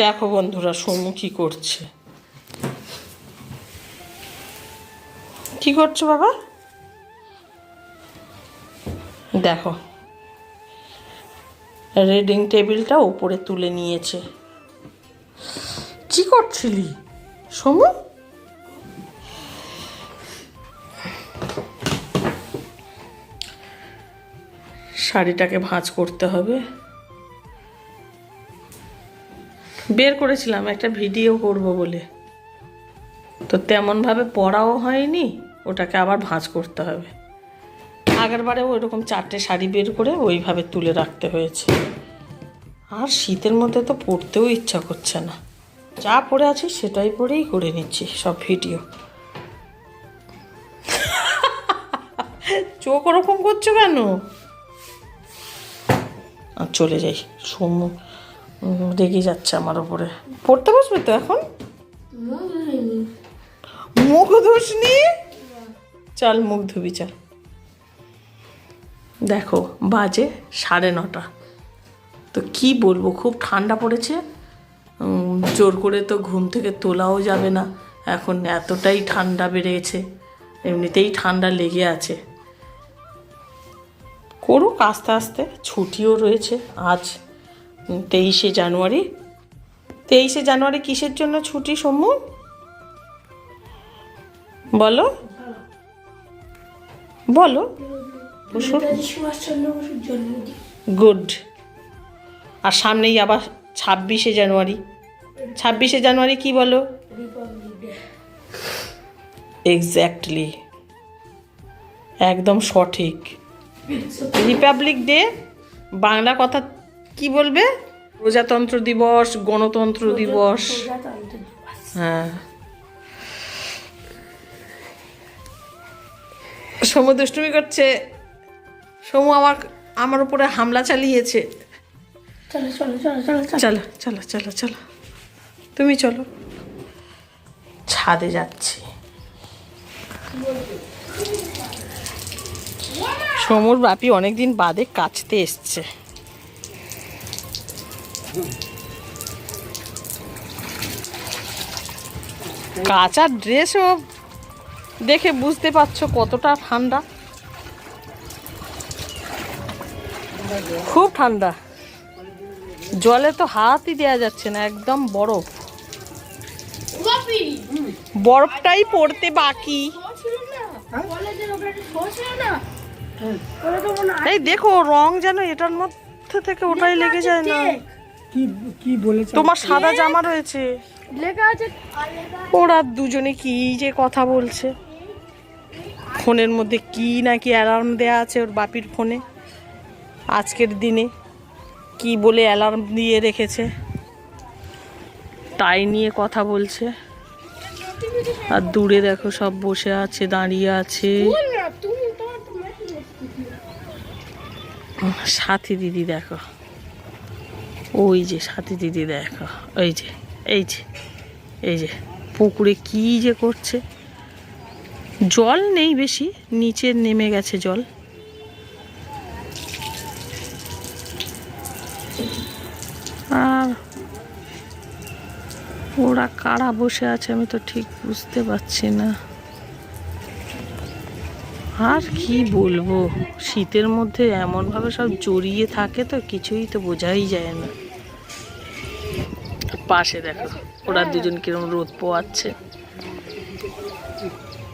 দেখো বন্ধুরা সোমু কি করছে? কি করছ বাবা? দেখো রিডিং টেবিলটা উপরে তুলে নিয়েছে। কি করছিলি সোমু শাড়িটাকে ভাঁজ করতে হবে। বের করেছিলাম একটা ভিডিও করব বলে। তো তেমনভাবে পড়াও হয়নি ওটাকে আবার ভাঁজ করতে হবে। আগের বারে ওই রকম চারটে শাড়ি বের করে ওইভাবে তুলে রাখতে হয়েছে। আর শীতের মধ্যে তো পড়তেও ইচ্ছা করছে না। যা পড়ে আছি সেটাই পরেই করে নিচ্ছি সব ভিডিও। চোখ ওরকম করছ কেন? আর চলে যাই উম, রেগে যাচ্ছে আমার ওপরে পড়তে বসবে তো এখন? মুখ ধুসনি? চল মুখ ধুবি চল। দেখো বাজে সাড়ে নটা। তো কি বলব খুব ঠান্ডা পড়েছে। জোর করে তো ঘুম থেকে তোলাও যাবে না। এখন এতটাই ঠান্ডা বেড়েছে এমনিতেই ঠান্ডা লেগে আছে। করুক আস্তে আস্তে ছুটিও রয়েছে আজ। তেইশে জানুয়ারি। তেইশে জানুয়ারি কিসের জন্য ছুটি সম্মু বলো। বলো। গুড। আর সামনেই আবার ছাব্বিশে জানুয়ারি। ছাব্বিশে জানুয়ারি কি বলো? এক্স্যাক্টলি একদম সঠিক। রিপাবলিক ডে বাংলা কথা কি বলবে? প্রজাতন্ত্র দিবস গণতন্ত্র দিবস। হ্যাঁ। সমু দুষ্টুমি করছে। সমু আমার আমার উপরে হামলা চালিয়েছে। চলো চলো চলো চলো তুমি চলো। ছাদে যাচ্ছি। সমুর বাপি অনেকদিন বাদে কাচতে এসছে। কাঁচা ড্রেসও দেখে বুঝতে পারছ কতটা ঠান্ডা। খুব ঠান্ডা। জলে তো হাতই দেওয়া যাচ্ছে না, একদম বরফ। বরফটাই পড়তে বাকি। এই দেখো, রং যেন এটার মধ্যে থেকে ওটাই লেগে যায় না। কি কি বলেছে? তোমার সাদা জামা রয়েছে। লেখা আছে। ওরা দুজনে কি যে কথা বলছে? ফোনের মধ্যে কি নাকি অ্যালার্ম দেয়া আছে ওর বাপির ফোনে? আজকের দিনে কি বলে অ্যালার্ম দিয়ে রেখেছে? তাই নিয়ে কথা বলছে। আর দূরে দেখো সব বসে আছে দাঁড়িয়ে আছে। সাথী দিদি দেখো। ওই যে সাথী দিদি দেখো ওই যে, এই যে এই যে, পুকুরে কি যে করছে। জল নেই বেশি, নিচে নেমে গেছে জল। আর ওরা কারা বসে আছে আমি তো ঠিক বুঝতে পারছি না। আর কি বলব, শীতের মধ্যে এমনভাবে সব জড়িয়ে থাকে তো কিছুই তো বোঝাই যায় না। পাশে দেখো, ওরা দুজন কিরম রোদ পোয়াচ্ছে।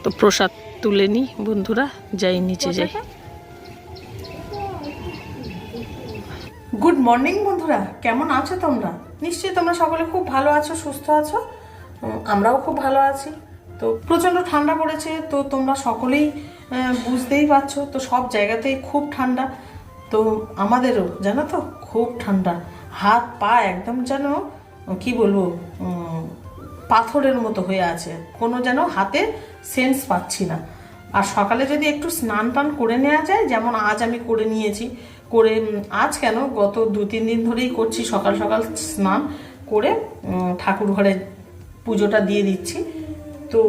তো প্রসাদ তুলে নি বন্ধুরা, যাই নিচে যাই। গুড মর্নিং বন্ধুরা, কেমন আছো তোমরা? নিশ্চয়ই তোমরা সকলে খুব ভালো আছো, সুস্থ আছো। আমরাও খুব ভালো আছি। তো প্রচণ্ড ঠান্ডা পড়েছে, তো তোমরা সকলেই বুঝতেই পারছ, তো সব জায়গাতেই খুব ঠান্ডা। তো আমাদেরও, জানো তো, খুব ঠান্ডা। হাত পা একদম যেন কি বলব পাথরের মতো হয়ে আছে। কোনো যেন হাতে সেন্স পাচ্ছি না। আর সকালে যদি একটু স্নান টান করে নেওয়া যায়, যেমন আজ আমি করে নিয়েছি, করে আজ কেন, গত দু, তিন দিন ধরেই করছি, সকাল সকাল স্নান করে ঠাকুর ঘরে পুজোটা দিয়ে দিচ্ছি। তো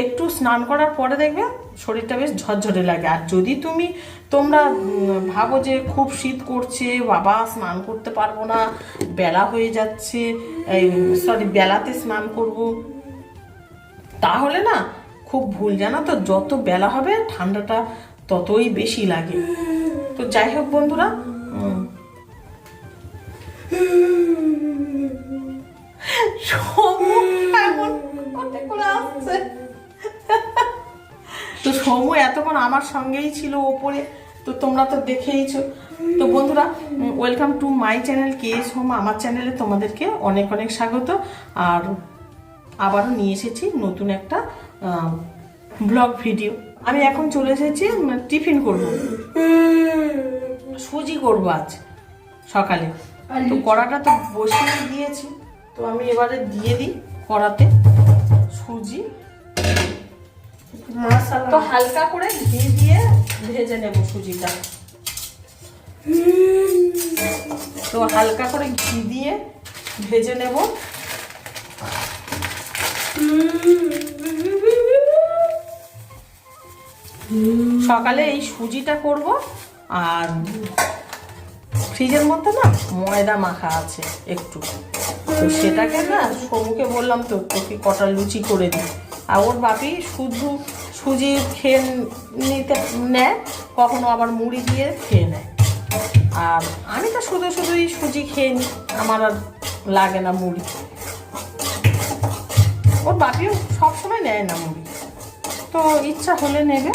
একটু স্নান করার পরে দেখবে শরীরটা বেশ ঝরঝরে লাগে আর যদি তুমি, তোমরা ভাবো যে খুব শীত করছে, বাবা স্নান করতে পারব না, বেলা হয়ে যাচ্ছে, এই সরি বেলাতে স্নান করব, তাহলে না, খুব ভুল জানো তো, যত বেলা হবে ঠান্ডাটা ততই বেশি লাগে তো যাই হোক বন্ধুরা করতে করে আসছে। তো সমু এতক্ষণ আমার সঙ্গেই ছিল ওপরে তো তোমরা তো দেখেইছো। তো বন্ধুরা welcome to my channel K S home আমার চ্যানেলে তোমাদেরকে অনেক অনেক স্বাগত। আর আবারও নিয়ে এসেছি নতুন একটা ব্লগ ভিডিও আমি এখন চলে এসেছি টিফিন করব। সুজি করব আজ সকালে। তো কড়াটা তো বসিয়ে দিয়েছি। তো আমি এবারে দিয়ে দিই কড়াতে সুজি। তো হালকা করে ঘি দিয়ে ভেজে নেব সুজিটা। তো হালকা করে ঘি দিয়ে ভেজে নেব। সকালে এই সুজিটা করব আর ফ্রিজের মধ্যে না ময়দা মাখা আছে একটু। সেটাকে না সমুকে বললাম তো তোকে কটা লুচি করে দিই। আর ওর বাপি শুধু সুজি খেয়ে নিতে নেয়, কখনো আবার মুড়ি দিয়ে খেয়ে নেয়। আর আমি তো শুধু শুধুই সুজি খেয়ে নিই আমার আর লাগে না মুড়ি। ওর বাপিও সবসময় নেয় না মুড়ি। তো ইচ্ছা হলে নেবে।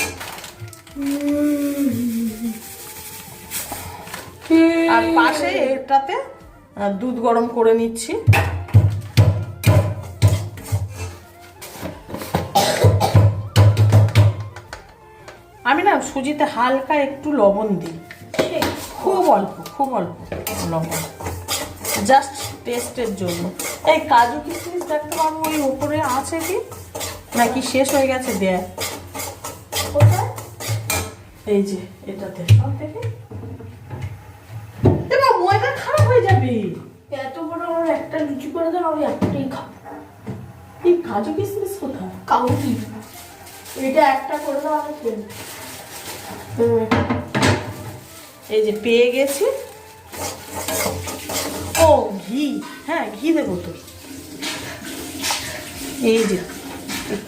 আর পাশে এটাতে দুধ গরম করে নিচ্ছি। সুজিতে হালকা একটু লবণ দিই। খুব অল্প খুব অল্প লবণ। জাস্ট টেস্টের জন্য। এই কাজু কিশমিশ দেখতে পাবো ওই উপরে আছে কি? নাকি শেষ হয়ে গেছে? দেয় এই যে এটাতে সব দেখে? ময়দা খারাপ হয়ে যাবে। এত বড় আমার একটা লুচি করে দেন আমি একটাই খাব। এই কাজু কিশমিশ কোথায়? কাউটি এটা একটা করে দাও আমি খেয়ে। এই যে পেয়ে গেছি। ও, ঘি। হ্যাঁ ঘি দেবো তো। এই যে,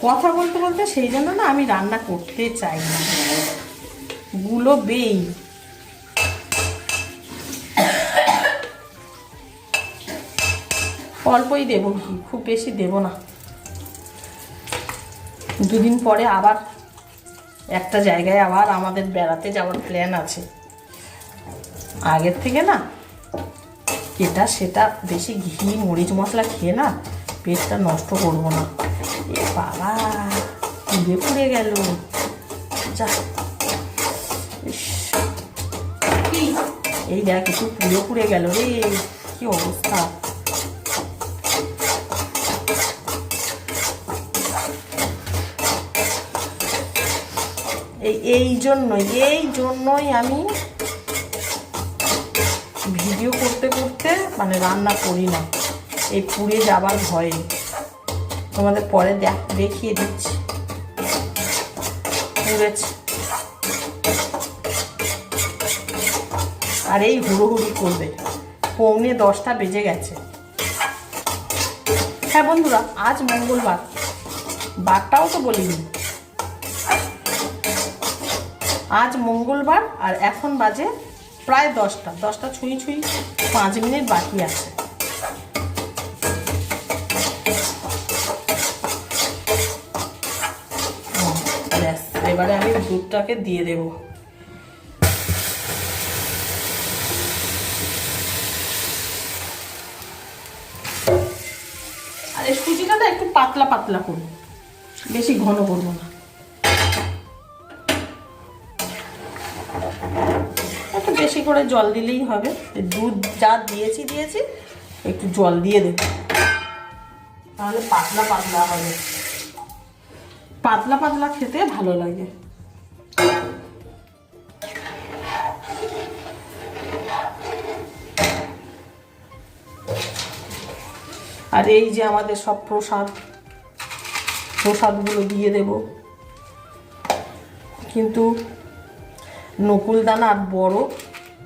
কথা বলতে বলতে সেই জন্য না আমি রান্না করতে চাই না। গুলো বেই। অল্পই দেবো ঘি, খুব বেশি দেবো না। দুদিন পরে আবার একটা জায়গায় আবার আমাদের বেড়াতে যাওয়ার প্ল্যান আছে। আগের থেকে না, এটা সেটা বেশি ঘি, মরিচ মশলা খেয়ে না পেটটা নষ্ট করব না। এ বাবা, পুড়ে পুড়ে গেল। যা। এই দেখ, একটু পুড়ে পুড়ে গেল রে, কি অবস্থা। এই এই জন্যই এই জন্যই আমি ভিডিও করতে করতে মানে রান্না করি না। এই পুড়ে যাবার ভয়ে। তোমাদের পরে দেখ, দেখিয়ে দিচ্ছি। পুড়েছে। আর এই হুড়োহুড়ি করবে। পৌনে দশটা বেজে গেছে। হ্যাঁ বন্ধুরা, আজ মঙ্গলবার। বারটাও তো বলিনি। আজ মঙ্গলবার আর এখন বাজে প্রায় দশটা। দশটা ছুঁই ছুঁই পাঁচ মিনিট বাকি আছে। ব্যাস, এবারে আমি দুধটাকে দিয়ে দেবো। আর সুজিটা একটু পাতলা পাতলা করব। বেশি ঘন করব না। বেশি করে জল দিলেই হবে। দুধ যা দিয়েছি দিয়েছি, একটু জল দিয়ে দেব। তাহলে পাতলা পাতলা হবে। পাতলা পাতলা খেতে ভালো লাগে। আর এই যে আমাদের সব প্রসাদ, প্রসাদগুলো দিয়ে দেব। কিন্তু নকুল দানা আর বড়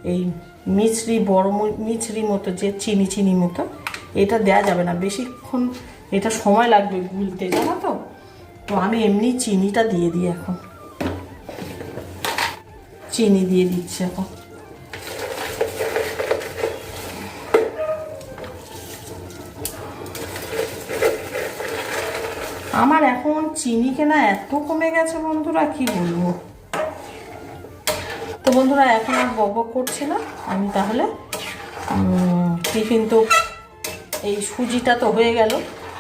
এই মিছরি, বড় মিছরি মতো যে চিনি চিনি মতো, এটা দেয়া যাবে না। বেশিক্ষণ এটা সময় লাগবে গুলতে জানো তো? তো আমি এমনি চিনিটা দিয়ে দিই এখন। চিনি দিয়ে দিচ্ছি এখন। আমার এখন চিনি কেনা এত কমে গেছে বন্ধুরা, কি বলব? বন্ধুরা, এখন আর বক বক করছি না। আমি তাহলে টিফিন তো, এই সুজিটা তো হয়ে গেল।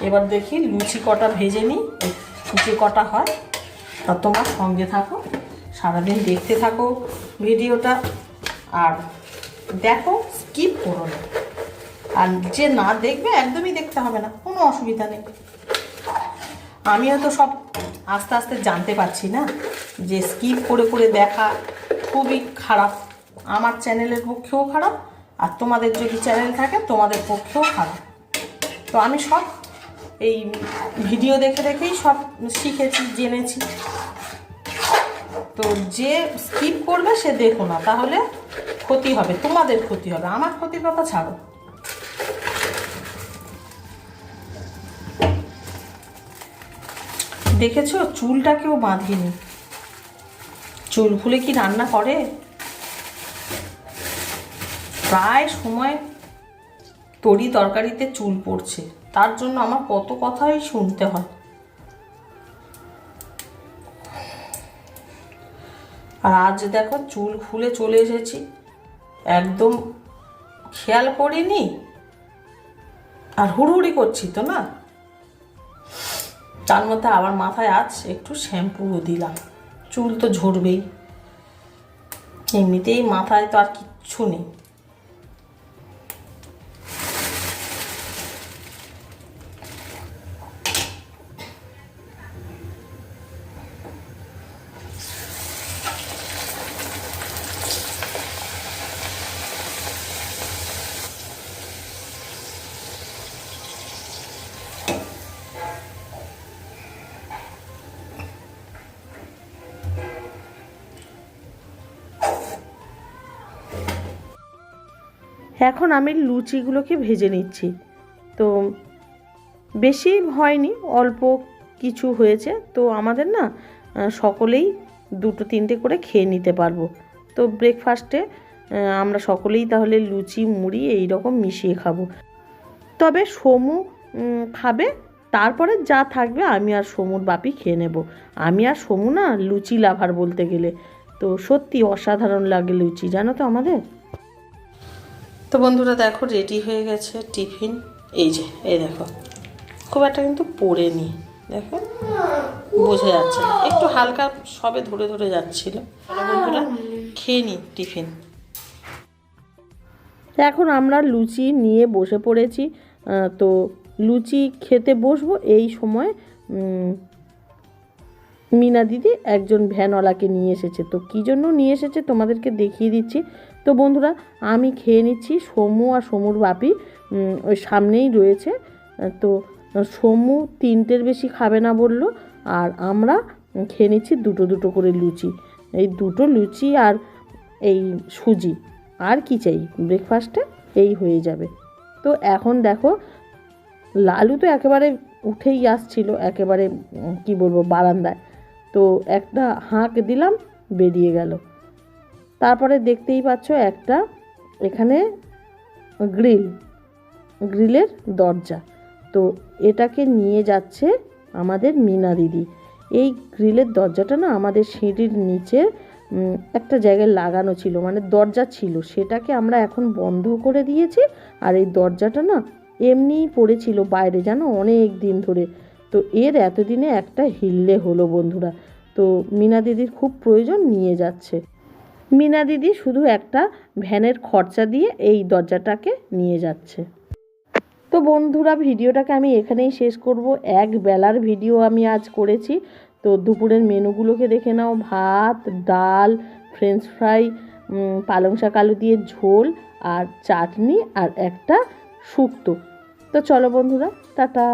এবার দেখি লুচি কটা ভেজে নিই। লুচি কটা হয়, তা তোমার সঙ্গে থাকো। সারাদিন দেখতে থাকো ভিডিওটা। আর দেখো স্কিপ করো না। আর যে না দেখবে, একদমই দেখতে হবে না। কোনো অসুবিধা নেই। আমিও তো সব আস্তে আস্তে জানতে পারছি না যে স্কিপ করে করে দেখা খুবই খারাপ। আমার চ্যানেলের পক্ষেও খারাপ, আর তোমাদের যদি চ্যানেল থাকে, তোমাদের পক্ষেও খারাপ। তো আমি সব এই ভিডিও দেখে দেখেই সব শিখেছি, জেনেছি। তো যে স্কিপ করবে, সে দেখো না। তাহলে ক্ষতি হবে, তোমাদের ক্ষতি হবে। আমার ক্ষতির কথা ছাড়ো। দেখেছ? চুলটা কেউ বাঁধেনি। চুল খুলে কি রান্না করে? প্রায় সময় তরি তরকারিতে চুল পড়ছে। তার জন্য আমার কত কথাই শুনতে হয়। আর আজ দেখো চুল খুলে চলে এসেছি। একদম খেয়াল করিনি। আর হুড়হুড়ি করছি তো না? তার মধ্যে আবার মাথায় আজ একটু শ্যাম্পুও দিলাম। চুল তো ঝরবেই। এমনিতেই মাথায় তো আর কিচ্ছু নেই। এখন আমি লুচিগুলোকে ভেজে নিচ্ছি। তো বেশি হয়নি, অল্প কিছু হয়েছে। তো আমাদের না সকলেই দুটো তিনটে করে খেয়ে নিতে পারব। তো ব্রেকফাস্টে আমরা সকলেই তাহলে লুচি, মুড়ি এই রকম মিশিয়ে খাব। তবে সমু খাবে, তারপরে যা থাকবে আমি আর সমুর বাপি খেয়ে নেব। আমি আর সমু না লুচি লাভার বলতে গেলে। তো সত্যি অসাধারণ লাগে লুচি, জানো তো আমাদের? তো বন্ধুরা দেখো রেডি হয়ে গেছে টিফিন এই যে, এই দেখো। খুব একটা কিন্তু পড়েনি, দেখো। বোঝা যাচ্ছে না। একটু হালকা সবে ধরে ধরে যাচ্ছিল। বন্ধুরা খেয়ে নি টিফিন এখন আমরা লুচি নিয়ে বসে পড়েছি। তো লুচি খেতে বসবো। এই সময় মিনা দিদি একজন ভ্যানওয়ালাকে নিয়ে এসেছে। তো কী জন্য নিয়ে এসেছে তোমাদেরকে দেখিয়ে দিচ্ছি। তো বন্ধুরা, আমি খেয়ে নিচ্ছি সমু আর সমুর বাপি ওই সামনেই রয়েছে। তো সমু তিনটের বেশি খাবে না বলল, আর আমরা খেয়ে নিচ্ছি দুটো দুটো করে লুচি। এই দুটো লুচি আর এই সুজি। আর কি চাই? ব্রেকফাস্টে এই হয়ে যাবে। তো এখন দেখো, লালু তো একেবারে উঠেই আসছিল, একেবারে কি বলব, বারান্দায়। তো একটা হাঁক দিলাম, বেরিয়ে গেল। তারপরে দেখতেই পাচ্ছ একটা এখানে গ্রিল, গ্রিলের দরজা। তো এটাকে নিয়ে যাচ্ছে আমাদের মিনা দিদি। এই গ্রিলের দরজাটা না আমাদের সিঁড়ির নিচে একটা জায়গায় লাগানো ছিল মানে দরজা ছিল। সেটাকে আমরা এখন বন্ধ করে দিয়েছি আর এই দরজাটা না এমনিই পড়েছিল বাইরে জানো, অনেক দিন ধরে। তো এর এতদিনে একটা হিললে হলো বন্ধুরা। তো মিনা দিদির খুব প্রয়োজন নিয়ে যাচ্ছে। মিনা দিদি শুধু একটা ভ্যানের খরচা দিয়ে এই দরজাটাকে নিয়ে যাচ্ছে। তো বন্ধুরা, ভিডিওটাকে আমি এখানেই শেষ করব। এক বেলার ভিডিও আমি আজ করেছি। তো দুপুরের মেনুগুলোকে দেখে নাও। ভাত, ডাল ফ্রেঞ্চ ফ্রাই পালং শাক, আলু দিয়ে ঝোল, আর চাটনি, আর একটা শুক্তো। তো চলো বন্ধুরা, টাটা।